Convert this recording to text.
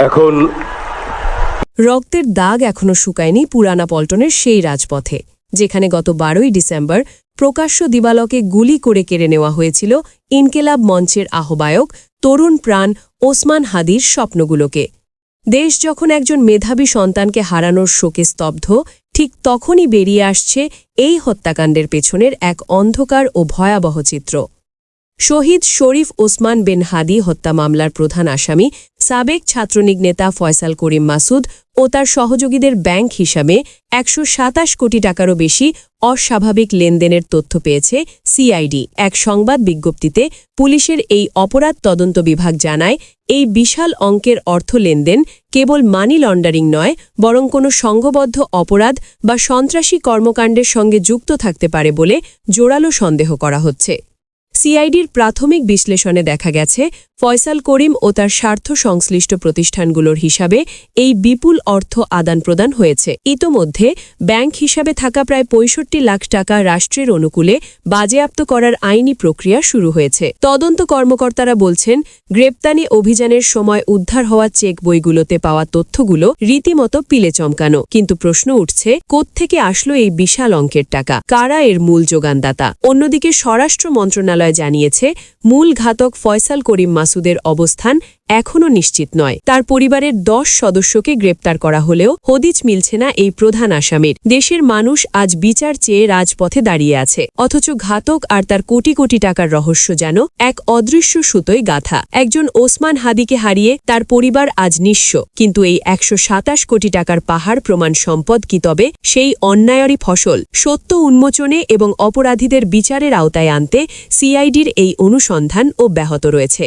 এখন রক্তের দাগ এখনও শুকায়নি পুরানা পল্টনের সেই রাজপথে, যেখানে গত বারোই ডিসেম্বর প্রকাশ্য দিবালকে গুলি করে কেড়ে নেওয়া হয়েছিল ইনকেলাব মঞ্চের আহ্বায়ক তরুণ প্রাণ ওসমান হাদির স্বপ্নগুলোকে। দেশ যখন একজন মেধাবী সন্তানকে হারানোর শোকে স্তব্ধ, ঠিক তখনই বেরিয়ে আসছে এই হত্যাকাণ্ডের পেছনের এক অন্ধকার ও ভয়াবহ চিত্র। শহীদ শরীফ ওসমান বিন হাদি হত্যা মামলার প্রধান আসামি, সাবেক ছাত্রলীগ নেতা ফয়সাল করিম মাসুদ ও তার সহযোগীদের ব্যাংক হিসাবে একশো সাতাশ কোটি টাকারও বেশি অস্বাভাবিক লেনদেনের তথ্য পেয়েছে সিআইডি। এক সংবাদ বিজ্ঞপ্তিতে পুলিশের এই অপরাধ তদন্ত বিভাগ জানায়, এই বিশাল অঙ্কের অর্থ লেনদেন কেবল মানি লন্ডারিং নয়, বরং কোনো সংঘবদ্ধ অপরাধ বা সন্ত্রাসী কর্মকাণ্ডের সঙ্গে যুক্ত থাকতে পারে বলে জোরালো সন্দেহ করা হচ্ছে। সিআইডির প্রাথমিক বিশ্লেষণে দেখা গেছে ফয়সাল করিম ও তার স্বার্থ সংশ্লিষ্ট প্রতিষ্ঠানগুলোর হিসাবে এই বিপুল অর্থ আদান প্রদান হয়েছে। ইতোমধ্যে ব্যাংক হিসাবে থাকা প্রায় পঁয়ষট্টি লাখ টাকা রাষ্ট্রের অনুকূলে বাজেয়াপ্ত করার আইনি প্রক্রিয়া শুরু হয়েছে। তদন্ত কর্মকর্তারা বলছেন, গ্রেপ্তানি অভিযানের সময় উদ্ধার হওয়া চেক বইগুলোতে পাওয়া তথ্যগুলো রীতিমতো পিলে চমকানো। কিন্তু প্রশ্ন উঠছে, কোত্থেকে আসলো এই বিশাল অঙ্কের টাকা? কারা এর মূল যোগানদাতা? অন্যদিকে স্বরাষ্ট্র মন্ত্রণালয় জানিয়েছে, মূল ঘাতক ফয়সাল করিম মাসুদের অবস্থান এখনও নিশ্চিত নয়। তার পরিবারের দশ সদস্যকে গ্রেপ্তার করা হলেও হদিচ মিলছে না এই প্রধান আসামির। দেশের মানুষ আজ বিচার চেয়ে রাজপথে দাঁড়িয়ে আছে। অথচ ঘাতক আর তার কোটি কোটি টাকার রহস্য যেন এক অদৃশ্য সুতোয় গাথা। একজন ওসমান হাদিকে হারিয়ে তার পরিবার আজ নিঃস্ব। কিন্তু এই একশো সাতাশ কোটি টাকার পাহাড় প্রমাণ সম্পদ কি তবে? সেই অন্যায়েরই ফসল। সত্য উন্মোচনে এবং অপরাধীদের বিচারের আওতায় আনতে সিআইডির এই অনুসন্ধান অব্যাহত রয়েছে।